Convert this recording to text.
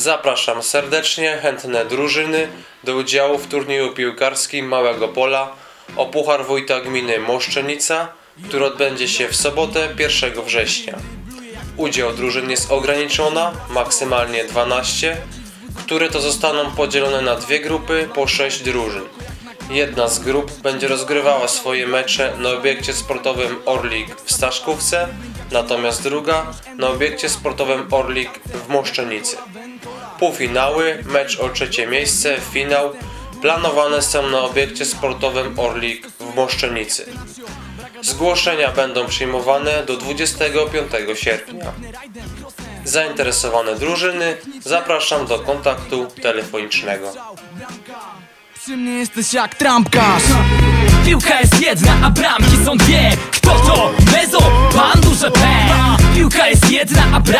Zapraszam serdecznie chętne drużyny do udziału w turnieju piłkarskim Małego Pola o Puchar Wójta Gminy Moszczenica, który odbędzie się w sobotę 1 września. Udział drużyn jest ograniczona, maksymalnie 12, które to zostaną podzielone na dwie grupy po 6 drużyn. Jedna z grup będzie rozgrywała swoje mecze na obiekcie sportowym Orlik w Staszkówce, natomiast druga na obiekcie sportowym Orlik w Moszczenicy. Półfinały, mecz o trzecie miejsce, finał planowane są na obiekcie sportowym Orlik w Moszczenicy. Zgłoszenia będą przyjmowane do 25 sierpnia. Zainteresowane drużyny zapraszam do kontaktu telefonicznego. Przy mnie jesteś jak trampkarz Piłka jest jedna, a bramki są dwie Kto to? Mezo, pan duże P Piłka jest jedna, a bramki